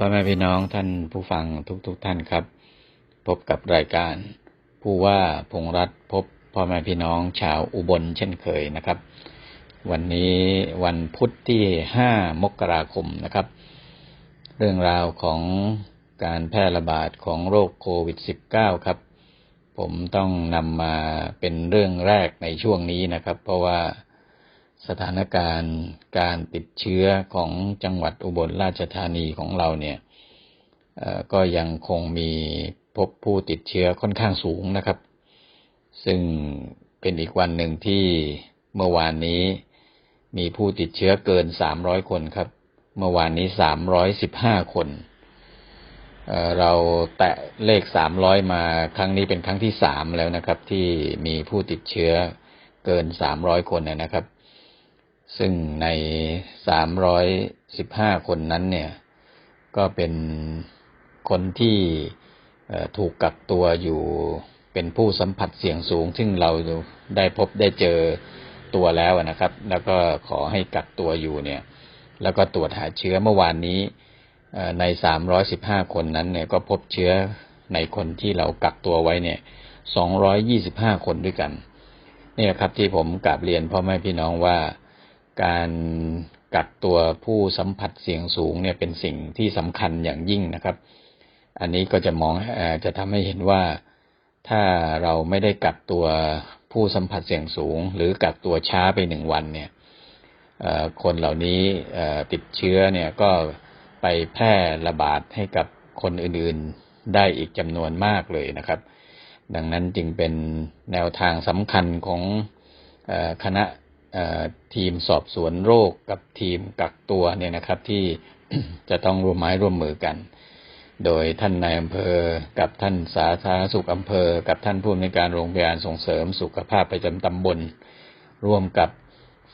พ่อแม่พี่น้องท่านผู้ฟังทุกๆทท่านครับ พบกับรายการ ผู้ว่าพงรัฐพบพ่อแม่พี่น้องชาวอุบลเช่นเคยนะครับ วันนี้วันพุธที่ 5 มกราคมนะครับ เรื่องราวของการแพร่ระบาดของโรคโควิด -19 ครับ ผมต้องนำมาเป็นเรื่องแรกในช่วงนี้นะครับ เพราะว่า สถานการณ์การติดเชื้อของจังหวัดอุบลราชธานีของเราเนี่ยก็ยังคงมีพบผู้ติดเชื้อค่อนข้างสูงนะครับ ซึ่งเป็นอีกวันหนึ่งที่เมื่อวานนี้มีผู้ติดเชื้อเกิน300คนครับ เมื่อวานนี้315คนเอ่อเราแตะเลข300มาครั้งนี้เป็นครั้งที่3แล้วนะครับ ที่มีผู้ติดเชื้อเกิน300คนนะครับ ซึ่งใน 315 คนนั้นเนี่ย ก็เป็นคนที่ถูกกักตัวอยู่เป็นผู้สัมผัสเสี่ยงสูง ซึ่งเราได้พบได้เจอตัวแล้วนะครับ แล้วก็ขอให้กักตัวอยู่เนี่ย แล้วก็ตรวจหาเชื้อเมื่อวานนี้เอ่อใน 315 คนนั้นเนี่ยก็พบเชื้อในคนที่เรากักตัวไว้เนี่ย 225 คนด้วยกันนี่แหละครับที่ผมกราบเรียนพ่อแม่พี่น้องว่า การกักตัวผู้สัมผัสเสี่ยงสูงเนี่ยเป็นสิ่งที่สำคัญอย่างยิ่งนะครับ อันนี้ก็จะมองจะทำให้เห็นว่าถ้าเราไม่ได้กักตัวผู้สัมผัสเสี่ยงสูง หรือกักตัวช้าไปหนึ่งวันเนี่ยคนเหล่านี้ติดเชื้อเนี่ยก็ไปแพร่ระบาดให้กับคนอื่นๆได้อีกจำนวนมากเลยนะครับ ดังนั้นจึงเป็นแนวทางสำคัญของคณะ ทีมสอบสวนโรคกับทีมกักตัวเนี่ยนะครับที่จะต้องร่วมไม้ร่วมมือกัน โดยท่านนายอำเภอ กับท่านสาธารณสุขอำเภอ กับท่านผู้อำนวยการโรงพยาบาลส่งเสริมสุขภาพประจำตำบล ร่วมกับ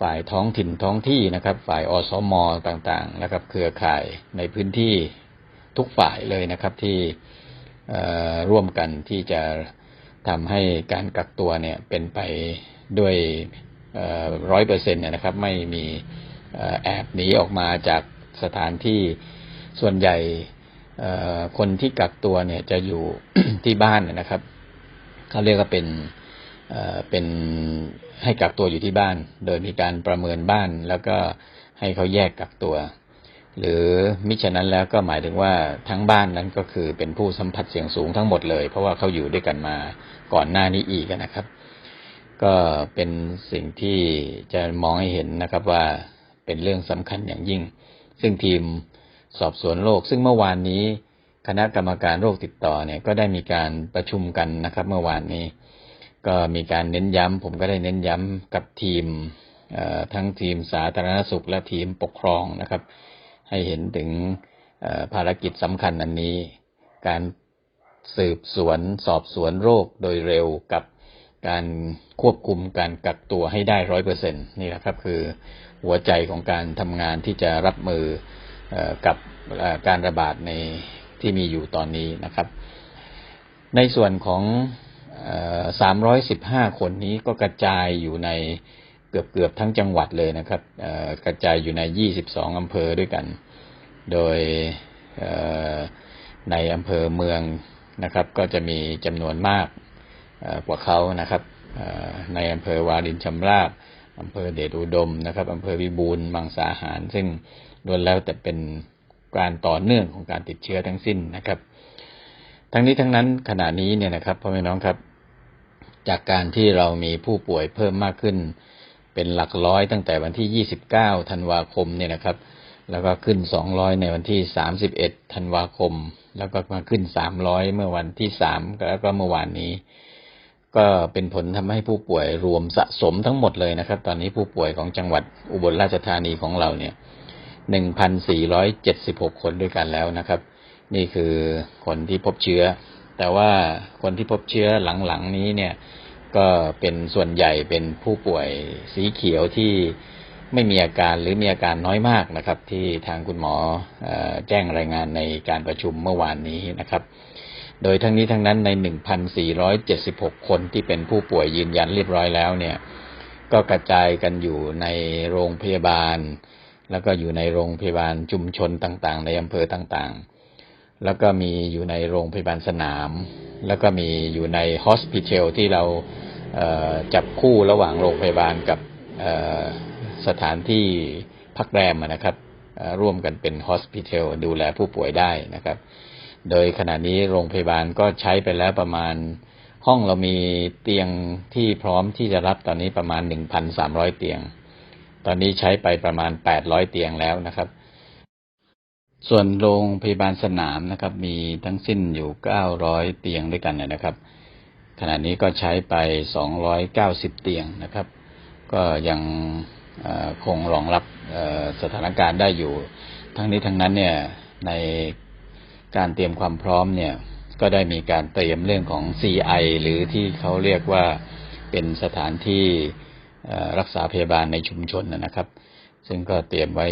ฝ่ายท้องถิ่นท้องที่นะครับ ฝ่ายอสมต่างๆนะครับ เครือข่ายในพื้นที่ทุกฝ่ายเลยนะครับที่ร่วมกันที่จะทำให้การกักตัวเนี่ยเป็นไปด้วย ร้อยเปอร์เซ็นต์นะครับ ไม่มีแอบหนีออกมาจากสถานที่ส่วนใหญ่คนที่กักตัวเนี่ยจะอยู่ที่บ้านนะครับเขาเรียกว่าเป็นเอ่อเป็นให้กักตัวอยู่ที่บ้าน โดยมีการประเมินบ้าน แล้วก็ให้เขาแยกกักตัว หรือมิฉะนั้นแล้วก็หมายถึงว่าทั้งบ้านนั้นก็คือเป็นผู้สัมผัสเสี่ยงสูงทั้งหมดเลย เพราะว่าเขาอยู่ด้วยกันมาก่อนหน้านี้อีกนะครับ ก็เป็นสิ่งที่จะมองให้เห็นนะครับว่าเป็นเรื่องสำคัญอย่างยิ่ง ซึ่งทีมสอบสวนโรคซึ่งเมื่อวานนี้ คณะกรรมการโรคติดต่อเนี่ยก็ได้มีการประชุมกันนะครับ เมื่อวานนี้ ก็มีการเน้นย้ำผมก็ได้เน้นย้ำกับทีมทั้งทีมสาธารณสุขและทีมปกครองนะครับ ให้เห็นถึงภารกิจสำคัญอันนี้ การสืบสวนสอบสวนโรคโดยเร็วกับ การควบคุมการกักตัวให้ได้ร้อยเปอร์เซ็นนี่แหละครับคือหัวใจของการทำงานที่จะรับมืออกับการระบาดในที่มีอยู่ตอนนี้นะครับ ในส่วนของสามร้อยสิบห้าคนนี้ก็กระจายอยู่ในเกือบเกือบทั้งจังหวัดเลยนะครับกระจายอยู่ในยี่สิบสองอำเภอด้วยกัน โดยในอำเภอเมืองนะครับ ก็จะมีจำนวนมาก กว่าเขานะครับอ่อในอำเภอวารินชำราบอำเภอเดชอุดมนะครับอำเภอวิบูลมังสาหาร ซึ่งล้วนแล้วแต่เป็นการต่อเนื่องของการติดเชื้อทั้งสิ้นนะครับ ทั้งนี้ทั้งนั้นขณะนี้เนี่ยนะครับพ่อแม่น้องครับ จากการที่เรามีผู้ป่วยเพิ่มมากขึ้น เป็นหลักร้อยตั้งแต่วันที่ 29 ธันวาคมเนี่ยนะครับ แล้วก็ขึ้น 200 ในวันที่ 31 ธันวาคม แล้วก็มาขึ้น 300 เมื่อวันที่ 3 แล้วก็เมื่อวานนี้ ก็เป็นผลทำให้ผู้ป่วยรวมสะสมทั้งหมดเลยนะครับ ตอนนี้ผู้ป่วยของจังหวัดอุบลราชธานีของเราเนี่ย1,476คนด้วยกันแล้วนะครับ นี่คือคนที่พบเชื้อ แต่ว่าคนที่พบเชื้อหลังๆนี้เนี่ย ก็เป็นส่วนใหญ่เป็นผู้ป่วยสีเขียวที่ไม่มีอาการหรือมีอาการน้อยมากนะครับ ที่ทางคุณหมอเออแจ้งรายงานในการประชุมเมื่อวานนี้นะครับ โดยทั้งนี้ทั้งนั้นใน 1,476 คนที่เป็นผู้ป่วยยืนยันเรียบร้อยแล้วเนี่ย ก็กระจายกันอยู่ในโรงพยาบาล แล้วก็อยู่ในโรงพยาบาลชุมชนต่างๆ ในอำเภอต่างๆ แล้วก็มีอยู่ในโรงพยาบาลสนาม แล้วก็มีอยู่ในฮอสพิทอลที่เราเจับคู่ระหว่างโรงพยาบาลกับสถานที่พักแรมนะครับ ร่วมกันเป็นฮอสพิทอลดูแลผู้ป่วยได้นะครับ โดยขณะนี้โรงพยาบาลก็ใช้ไปแล้วประมาณ ห้องเรามีเตียงที่พร้อมที่จะรับตอนนี้ประมาณ 1,300 เตียง ตอนนี้ใช้ไปประมาณ 800 เตียงแล้วนะครับ ส่วนโรงพยาบาลสนามนะครับ มีทั้งสิ้นอยู่ 900 เตียงด้วยกันนะครับ ขณะนี้ก็ใช้ไป 290 เตียงนะครับ ก็ยังคงรองรับสถานการณ์ได้อยู่ ทั้งนี้ทั้งนั้นเนี่ยใน การเตรียมความพร้อมเนี่ยก็ได้มีการเตรียมเรื่องของ CI หรือที่เขาเรียกว่าเป็นสถานที่รักษาพยาบาลในชุมชนนะครับ ซึ่งก็เตรียมไว้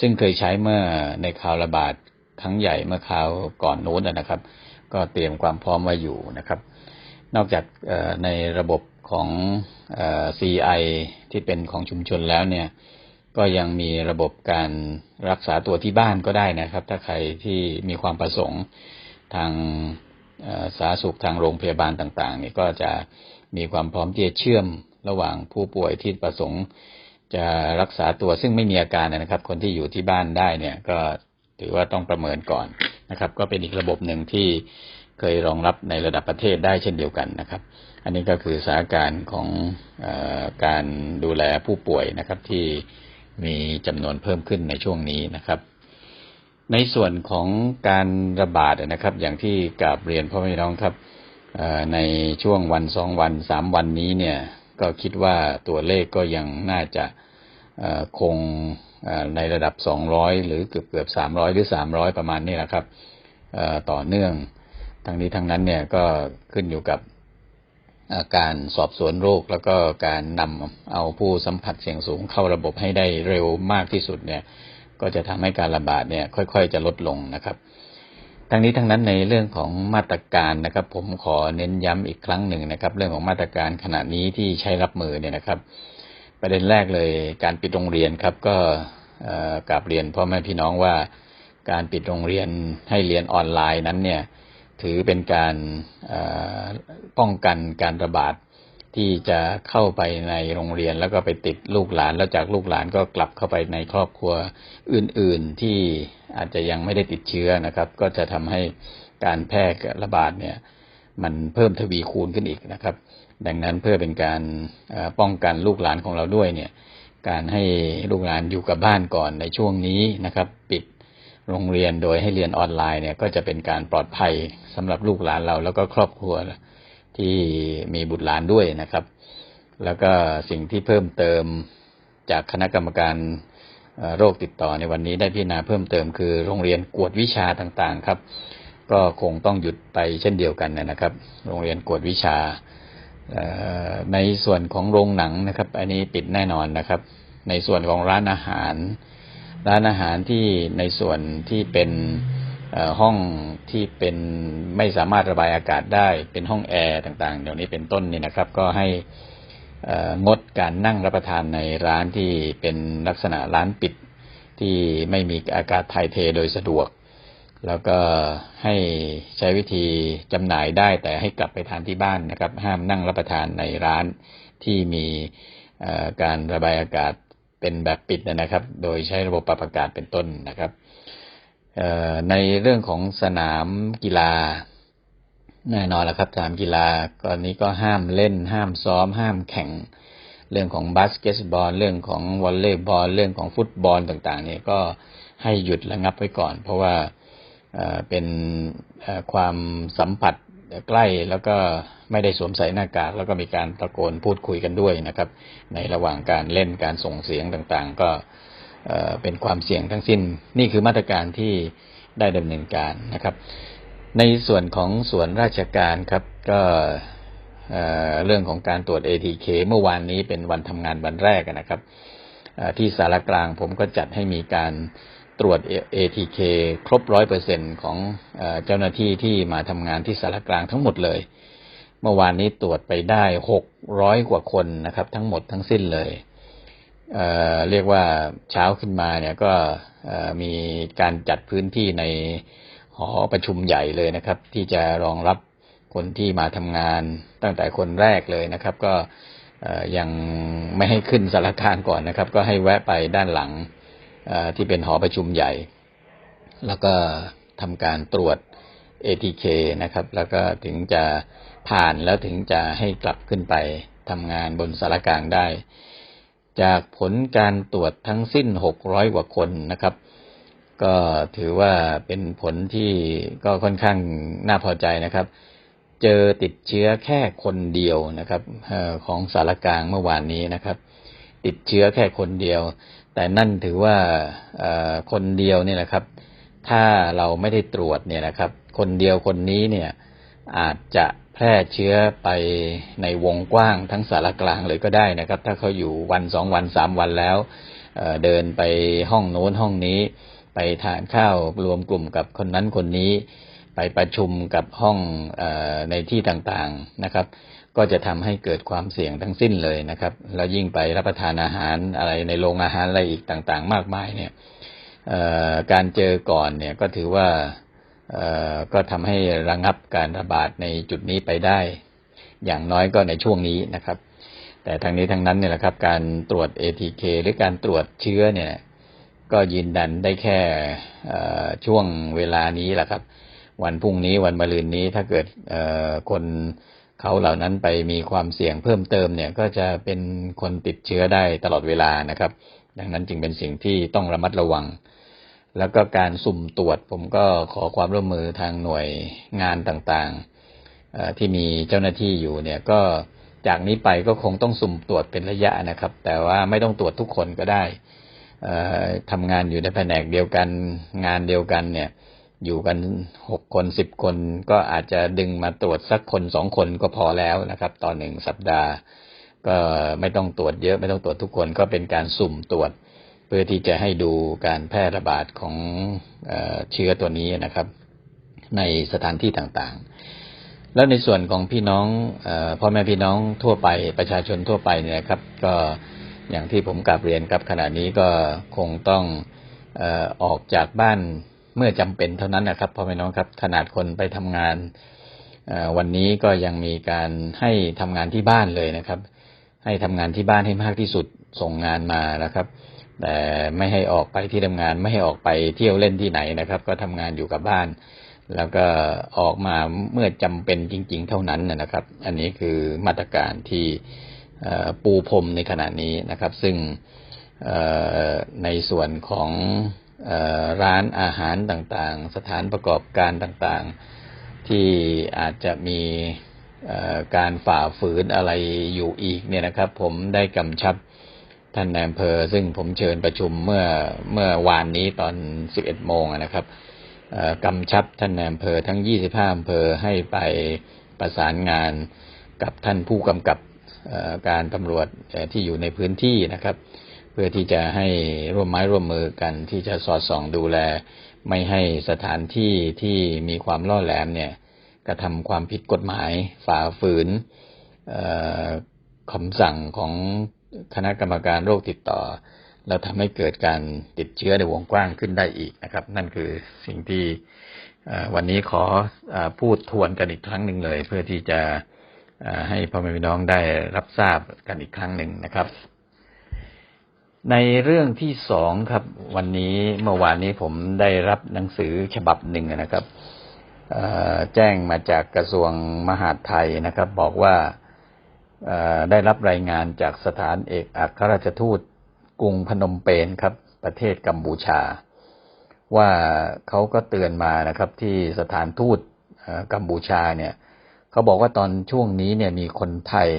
ซึ่งเคยใช้เมื่อในข่าวระบาดครั้งใหญ่เมื่อคราวก่อนโน้นนะครับ ก็เตรียมความพร้อมไว้อยู่นะครับ นอกจากในระบบของเอ่อ CI ที่เป็นของชุมชนแล้วเนี่ย ก็ยังมีระบบการรักษาตัวที่บ้านก็ได้นะครับ ถ้าใครที่มีความประสงค์ทางสาธารณสุขทางโรงพยาบาลต่างๆนี่ก็จะมีความพร้อมที่จะเชื่อมระหว่างผู้ป่วยที่ประสงค์ จะรักษาตัวซึ่งไม่มีอาการนะครับ คนที่อยู่ที่บ้านได้เนี่ย ก็ถือว่าต้องประเมินก่อนนะครับ ก็เป็นอีกระบบหนึ่งที่เคยรองรับในระดับประเทศได้เช่นเดียวกันนะครับ อันนี้ก็คือสถานการณ์ของอการดูแลผู้ป่วยนะครับที่ มีจำนวนเพิ่มขึ้นในช่วงนี้นะครับ ในส่วนของการระบาดนะครับ อย่างที่กาบเรียนพ่อแม่น้องครับในช่วงวันสองวันสามวันนี้เนี่ย ก็คิดว่าตัวเลขก็ยังน่าจะคงในระดับสองร้อยหรือเกือบเกือบสามร้อยหรือสามร้อยประมาณนี้แหละครับต่อเนื่อง ทั้งนี้ทั้งนั้นเนี่ยก็ขึ้นอยู่กับ การสอบสวนโรค แล้วก็การนำเอาผู้สัมผัสเสี่ยงสูงเข้าระบบให้ได้เร็วมากที่สุดเนี่ย ก็จะทำให้การระบาดเนี่ย ค่อยๆ จะลดลงนะครับทั้งนี้ทั้งนั้นในเรื่องของมาตรการนะครับ ผมขอเน้นย้ำอีกครั้งหนึ่งนะครับ เรื่องของมาตรการขณะนี้ที่ใช้รับมือเนี่ยนะครับ ประเด็นแรกเลยการปิดโรงเรียนครับ ก็กราบเรียนพ่อแม่พี่น้องว่า การปิดโรงเรียนให้เรียนออนไลน์นั้นเนี่ย ถือเป็นการป้องกันการระบาดที่จะเข้าไปในโรงเรียนแล้วก็ไปติดลูกหลาน แล้วจากลูกหลานก็กลับเข้าไปในครอบครัวอื่น ๆ ที่อาจจะยังไม่ได้ติดเชื้อนะครับ ก็จะทำให้การแพร่ระบาดเนี่ย มันเพิ่มทวีคูณขึ้นอีกนะครับ ดังนั้นเพื่อเป็นการป้องกันลูกหลานของเราด้วยเนี่ย การให้ลูกหลานอยู่กับบ้านก่อนในช่วงนี้นะครับ ปิด โรงเรียนโดยให้เรียนออนไลน์เนี่ยก็จะเป็นการปลอดภัยสำหรับลูกหลานเรา แล้วก็ครอบครัวที่มีบุตรหลานด้วยนะครับ แล้วก็สิ่งที่เพิ่มเติมจากคณะกรรมการโรคติดต่อในวันนี้ได้พิจารณาเพิ่มเติมคือโรงเรียนกวดวิชาต่างๆครับ ก็คงต้องหยุดไปเช่นเดียวกันนะครับ โรงเรียนกวดวิชาในส่วนของโรงหนังนะครับ อันนี้ปิดแน่นอนนะครับ ในส่วนของร้านอาหาร ร้านอาหารที่ในส่วนที่เป็นห้องที่เป็นไม่สามารถระบายอากาศได้ เป็นห้องแอร์ต่างๆเดี๋ยวนี้เป็นต้นนี่นะครับ ก็ให้งดการนั่งรับประทานในร้านที่เป็นลักษณะร้านปิดที่ไม่มีอากาศถ่ายเทโดยสะดวก แล้วก็ให้ใช้วิธีจำหน่ายได้แต่ให้กลับไปทานที่บ้านนะครับ ห้ามนั่งรับประทานในร้านที่มีการระบายอากาศ เป็นแบบปิดนะครับ โดยใช้ระบบปรับอากาศเป็นต้นนะครับในเรื่องของสนามกีฬาแน่นอนแล้วครับสนามกีฬาตอนนี้ก็ห้ามเล่น ห้ามซ้อม ห้ามแข่ง เรื่องของบาสเกตบอล เรื่องของวอลเลย์บอล เรื่องของฟุตบอลต่างๆ เนี่ยก็ให้หยุดระงับไว้ก่อน เพราะว่าเป็นความสัมผัส ใกล้แล้วก็ไม่ได้สวมใส่หน้ากาก แล้วก็มีการตะโกนพูดคุยกันด้วยนะครับ ในระหว่างการเล่นการส่งเสียงต่างๆ ก็เป็นความเสี่ยงทั้งสิ้น นี่คือมาตรการที่ได้ดำเนินการนะครับ ในส่วนของส่วนราชการครับก็เรื่องของการตรวจ ATK เมื่อวานนี้เป็นวันทำงานวันแรกนะครับที่สารกลางผมก็จัดให้มีการ ตรวจ ATK ครบร้อยเปอร์เซ็นของเจ้าหน้าที่ที่มาทำงานที่สารกลางทั้งหมดเลย เมื่อวานนี้ตรวจไปได้หกร้อยกว่าคนนะครับ ทั้งหมดทั้งสิ้นเลยเเรียกว่าเช้าขึ้นมาเนี่ยก็มีการจัดพื้นที่ในหอประชุมใหญ่เลยนะครับ ที่จะรองรับคนที่มาทำงานตั้งแต่คนแรกเลยนะครับ ก็ยังไม่ให้ขึ้นสารกลางก่อนนะครับ ก็ให้แวะไปด้านหลัง ที่เป็นหอประชุมใหญ่ แล้วก็ทำการตรวจ ATK นะครับ แล้วก็ถึงจะผ่านแล้วถึงจะให้กลับขึ้นไปทำงานบนสารกลางได้ จากผลการตรวจทั้งสิ้น 600 กว่าคนนะครับ ก็ถือว่าเป็นผลที่ก็ค่อนข้างน่าพอใจนะครับ เจอติดเชื้อแค่คนเดียวนะครับของสารกลางเมื่อวานนี้นะครับ ติดเชื้อแค่คนเดียว แต่นั่นถือว่าคนเดียวเนี่ยนะครับ ถ้าเราไม่ได้ตรวจเนี่ยนะครับ คนเดียวคนนี้เนี่ยอาจจะแพร่เชื้อไปในวงกว้างทั้งสารกลางเลยก็ได้นะครับ ถ้าเขาอยู่วันสองวันสามวันแล้วเเดินไปห้องโน้นห้องนี้ ไปทานข้าวรวมกลุ่มกับคนนั้นคนนี้ ไปประชุมกับห้องอในที่ต่างๆนะครับ ก็จะทำให้เกิดความเสี่ยงทั้งสิ้นเลยนะครับ แล้วยิ่งไปรับประทานอาหารอะไรในโรงอาหารอะไรอีกต่างๆ มากมายเนี่ยการเจอก่อนเนี่ยก็ถือว่าก็ทำให้ระงับการระบาดในจุดนี้ไปได้ อย่างน้อยก็ในช่วงนี้นะครับ แต่ทางนี้ทางนั้นเนี่ยแหละครับ การตรวจ ATK หรือการตรวจเชื้อเนี่ยก็ยืนยันได้แค่ช่วงเวลานี้แหละครับ วันพรุ่งนี้วันมะรืนนี้ถ้าเกิดคน เขาเหล่านั้นไปมีความเสี่ยงเพิ่มเติมเนี่ยก็จะเป็นคนติดเชื้อได้ตลอดเวลานะครับ ดังนั้นจึงเป็นสิ่งที่ต้องระมัดระวัง แล้วก็การสุ่มตรวจผมก็ขอความร่วมมือทางหน่วยงานต่างๆที่มีเจ้าหน้าที่อยู่เนี่ยก็จากนี้ไปก็คงต้องสุ่มตรวจเป็นระยะนะครับ แต่ว่าไม่ต้องตรวจทุกคนก็ได้ทำงานอยู่ในแผนกเดียวกันงานเดียวกันเนี่ย อยู่กันหกคนสิบคนก็อาจจะดึงมาตรวจสักคนสองคนก็พอแล้วนะครับ ต่อหนึ่งสัปดาห์ ก็ไม่ต้องตรวจเยอะไม่ต้องตรวจทุกคนก็เป็นการสุ่มตรวจ เพื่อที่จะให้ดูการแพร่ระบาดของเอเชื้อตัวนี้นะครับ ในสถานที่ต่างๆ แล้วในส่วนของพี่น้องอพ่อแม่พี่น้องทั่วไปประชาชนทั่วไปเนี่ยครับ ก็อย่างที่ผมกลับเรียนครับขณะนี้ก็คงต้องออกจากบ้าน เมื่อจำเป็นเท่านั้นนะครับพ่อแม่น้องครับขนาดคนไปทำงานวันนี้ก็ยังมีการให้ทำงานที่บ้านเลยนะครับ ให้ทำงานที่บ้านให้มากที่สุดส่งงานมานะครับ แต่ไม่ให้ออกไปที่ทำงานไม่ให้ออกไปเที่ยวเล่นที่ไหนนะครับ ก็ทำงานอยู่กับบ้าน แล้วก็ออกมาเมื่อจำเป็นจริง ๆ เท่านั้นนะครับ อันนี้คือมาตรการที่ปูพรมในขณะนี้นะครับ ซึ่งในส่วนของ ร้านอาหารต่างๆ สถานประกอบการต่างๆ ที่อาจจะมีการฝ่าฝืนอะไรอยู่อีกเนี่ยนะครับ ผมได้กำชับท่านนายอำเภอ ซึ่งผมเชิญประชุมเมื่อเมื่อวานนี้ตอน 11 โมงนะครับกำชับท่านนายอำเภอทั้ง 25 อำเภอให้ไปประสานงานกับท่านผู้กำกับการตำรวจที่อยู่ในพื้นที่นะครับ พื่อที่จะให้ร่วมไม้ร่วมมือกันที่จะสอดส่องดูแล ไม่ให้สถานที่ที่มีความล่อแหลมเนี่ยกระทำความผิดกฎหมายฝ่าฝืนคำสั่งของคณะกรรมการโรคติดต่อ แล้วทำให้เกิดการติดเชื้อในวงกว้างขึ้นได้อีกนะครับ นั่นคือสิ่งที่วันนี้ขออพูดทวนกันอีกครั้งหนึ่งเลย เพื่อที่จะให้พ่อแม่พี่น้องได้รับทราบกันอีกครั้งหนึ่งนะครับ ในเรื่องที่สองครับ วันนี้เมื่อวานนี้ผมได้รับหนังสือฉบับหนึ่งนะครับแจ้งมาจากกระทรวงมหาดไทยนะครับ บอกว่าได้รับรายงานจากสถานเอกอัครราชทูตกรุงพนมเปญครับ ประเทศกัมพูชา ว่าเขาก็เตือนมานะครับที่สถานทูตกัมพูชาเนี่ยเขาบอกว่าตอนช่วงนี้เนี่ยมีคนไทย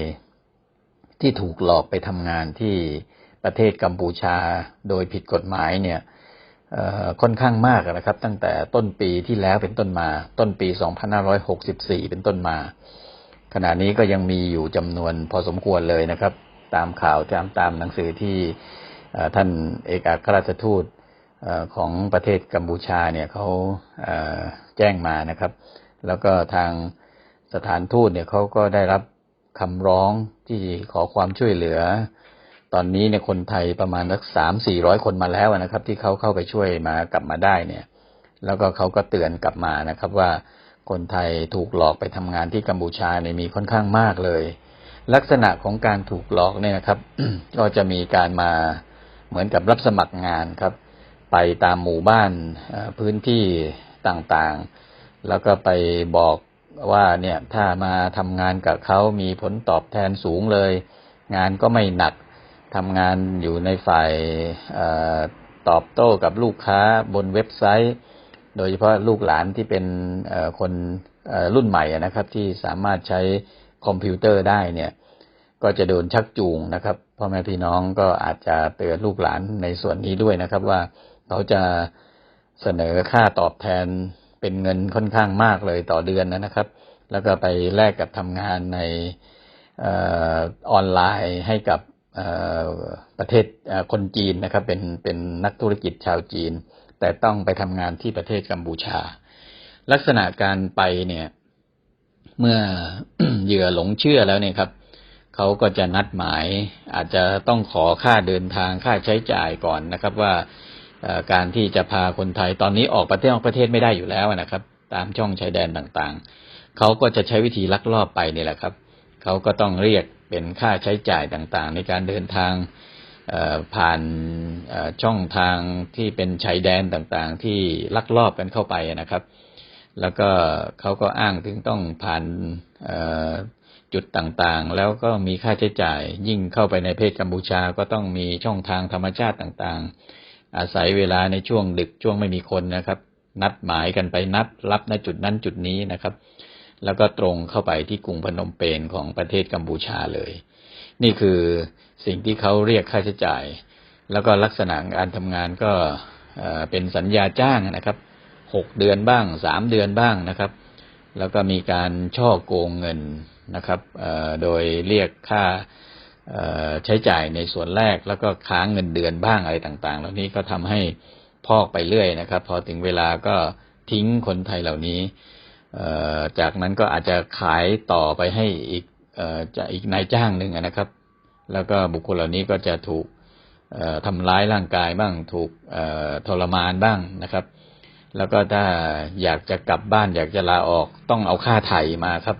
ที่ถูกหลอกไปทำงานที่ ประเทศกัมพูชาโดยผิดกฎหมายเนี่ยค่อนข้างมากนะครับ ตั้งแต่ต้นปีที่แล้วเป็นต้นมา ต้นปี 2564 เป็นต้นมา ขณะนี้ก็ยังมีอยู่จำนวนพอสมควรเลยนะครับ ตามข่าวตามตามหนังสือที่ท่านเอกอัครราชทูตของประเทศกัมพูชาเนี่ยเขาแจ้งมานะครับ แล้วก็ทางสถานทูตเนี่ยเขาก็ได้รับคำร้องที่ขอความช่วยเหลือ ตอนนี้เนี่ยคนไทยประมาณสักสามสี่ร้อยคนมาแล้วนะครับ ที่เขาเข้าไปช่วยมากลับมาได้เนี่ย แล้วก็เขาก็เตือนกลับมานะครับว่าคนไทยถูกหลอกไปทำงานที่กัมพูชาเนี่ยมีค่อนข้างมากเลย ลักษณะของการถูกหลอกเนี่ยนะครับ ก็จะมีการมาเหมือนกับรับสมัครงานครับ ไปตามหมู่บ้านพื้นที่ต่างๆ แล้วก็ไปบอกว่าเนี่ยถ้ามาทำงานกับเขามีผลตอบแทนสูงเลย งานก็ไม่หนัก ทำงานอยู่ในฝ่ายอตอบโต้กับลูกค้าบนเว็บไซต์ โดยเฉพาะลูกหลานที่เป็นคนรุ่นใหม่นะครับ ที่สามารถใช้คอมพิวเตอร์ได้เนี่ย ก็จะโดนชักจูงนะครับพ่อแม่พี่น้องก็อาจจะเตือนลูกหลานในส่วนนี้ด้วยนะครับ ว่าเขาจะเสนอค่าตอบแทนเป็นเงินค่อนข้างมากเลยต่อเดือนนะครับ แล้วก็ไปแลกกับทำงานในออออนไลน์ให้กับ ประเทศคนจีนนะครับ เป็นเป็นนักธุรกิจชาวจีน แต่ต้องไปทำงานที่ประเทศกัมพูชา ลักษณะการไปเนี่ย เมื่อเหยื่อหลงเชื่อแล้วเนี่ยครับเขาก็จะนัดหมาย อาจจะต้องขอค่าเดินทางค่าใช้จ่ายก่อนนะครับ ว่าการที่จะพาคนไทยตอนนี้ออกประเทศออกประเทศไม่ได้อยู่แล้วนะครับ ตามช่องชายแดนต่างๆเขาก็จะใช้วิธีลักลอบไปนี่แหละครับเขาก็ต้องเรียก เป็นค่าใช้จ่ายต่างๆ ในการเดินทางผ่านช่องทางที่เป็นชายแดนต่างๆ ที่ลักลอบกันเข้าไปนะครับ แล้วก็เขาก็อ้างถึงต้องผ่านจุดต่างๆ แล้วก็มีค่าใช้จ่าย ยิ่งเข้าไปในประเทศกัมพูชาก็ต้องมีช่องทางธรรมชาติต่างๆ อาศัยเวลาในช่วงดึกช่วงไม่มีคนนะครับ นัดหมายกันไปนัดรับณจุดนั้นจุดนี้นะครับ แล้วก็ตรงเข้าไปที่กรุงพนมเปญของประเทศกัมพูชาเลย นี่คือสิ่งที่เขาเรียกค่าใช้จ่าย แล้วก็ลักษณะการทำงานก็เป็นสัญญาจ้างนะครับหกเดือนบ้างสามเดือนบ้างนะครับ แล้วก็มีการช่อโกงเงินนะครับโดยเรียกค่าใช้จ่ายในส่วนแรกแล้วก็ค้างเงินเดือนบ้างอะไรต่างๆเหล่านี้ก็ทำให้พอกไปเรื่อยนะครับ พอถึงเวลาก็ทิ้งคนไทยเหล่านี้ จากนั้นก็อาจจะขายต่อไปให้อีกจะอีกนายจ้างหนึ่งนะครับ แล้วก็บุคคลเหล่านี้ก็จะถูกทำร้ายร่างกายบ้างถูกทรมานบ้างนะครับ แล้วก็ถ้าอยากจะกลับบ้านอยากจะลาออกต้องเอาค่าไถ่มาครับ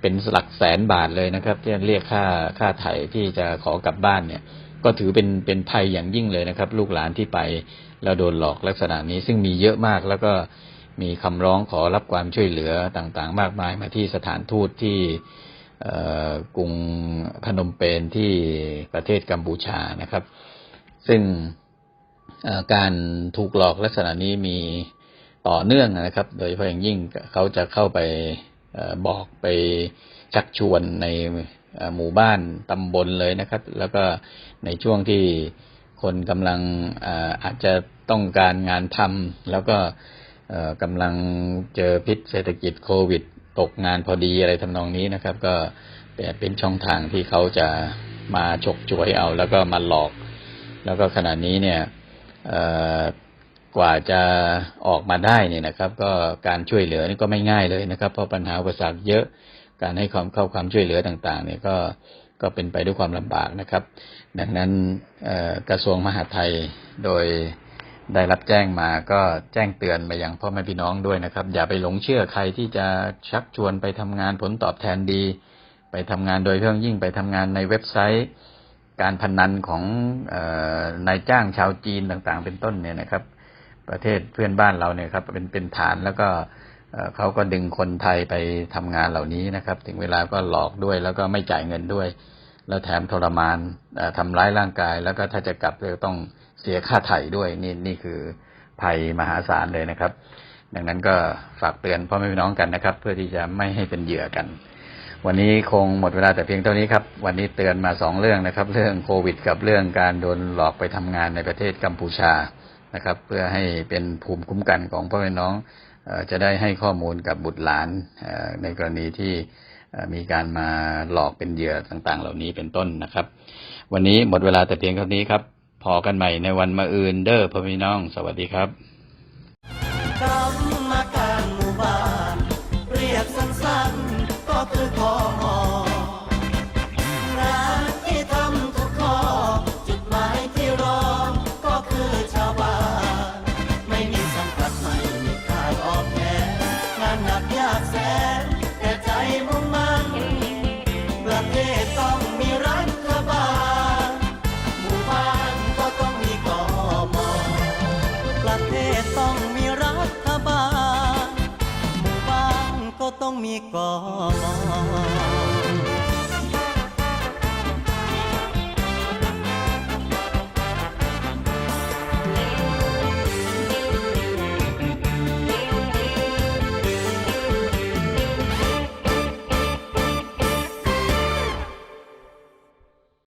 เป็นหลักแสนบาทเลยนะครับ ที่เรียกค่าค่าไถ่ที่จะขอกลับบ้านเนี่ย ก็ถือเป็นเป็นภัยอย่างยิ่งเลยนะครับ ลูกหลานที่ไปแล้วโดนหลอกลักษณะนี้ซึ่งมีเยอะมากแล้วก็ มีคำร้องขอรับความช่วยเหลือต่างๆ มากมายมาที่สถานทูตที่กรุงพนมเปญที่ประเทศกัมพูชานะครับ ซึ่งการถูกหลอกลักษณะนี้มีต่อเนื่องนะครับ โดยเฉพาะอย่างยิ่งเขาจะเข้าไปบอกไปชักชวนในหมู่บ้านตำบลเลยนะครับ แล้วก็ในช่วงที่คนกำลังอาจจะต้องการงานทำแล้วก็ กำลังเจอพิษเศรษฐกิจโควิด ตกงานพอดีอะไรทำนองนี้นะครับ ก็เป็นช่องทางที่เขาจะมาฉกฉวยเอา แล้วก็มาหลอก แล้วก็ขณะนี้เนี่ยกว่าจะออกมาได้เนี่ยนะครับ ก็การช่วยเหลือนี่ก็ไม่ง่ายเลยนะครับ เพราะปัญหาอุปสรรคเยอะการให้ความเข้าความช่วยเหลือต่างๆ เนี่ยก็ก็เป็นไปด้วยความลำบากนะครับ ดังนั้นกระทรวงมหาดไทยโดย ได้รับแจ้งมาก็แจ้งเตือนมายังพ่อแม่พี่น้องด้วยนะครับ อย่าไปหลงเชื่อใครที่จะชักชวนไปทำงานผลตอบแทนดี ไปทำงานโดยเพิ่งยิ่งไปทำงานในเว็บไซต์ การพนันของออนายจ้างชาวจีนต่างๆ เป็นต้นเนี่ยนะครับ ประเทศเพื่อนบ้านเราเนี่ยครับ เป็นเป็นฐานแล้วก็เขาก็ดึงคนไทยไปทำงานเหล่านี้นะครับ ถึงเวลาก็หลอกด้วยแล้วก็ไม่จ่ายเงินด้วย แล้วแถมทรมานเอ่อทำร้ายร่างกาย แล้วก็ถ้าจะกลับก็ต้อง เสียค่าไถ่ด้วยนี่นี่คือภัยมหาศาลเลยนะครับ ดังนั้นก็ฝากเตือนพ่อแม่น้องกันนะครับ เพื่อที่จะไม่ให้เป็นเหยื่อกัน วันนี้คงหมดเวลาแต่เพียงเท่านี้ครับ วันนี้เตือนมาสองเรื่องนะครับ เรื่องโควิด กับเรื่องการโดนหลอกไปทำงานในประเทศกัมพูชานะครับ เพื่อให้เป็นภูมิคุ้มกันของพ่อแม่น้องจะได้ให้ข้อมูลกับบุตรหลานในกรณีที่มีการมาหลอกเป็นเหยื่อต่างๆ เหล่านี้เป็นต้นนะครับ วันนี้หมดเวลาแต่เพียงเท่านี้ครับ พอกันใหม่ในวันมะอื่นเด้อพ่อพี่น้อง สวัสดีครับ ก็มอง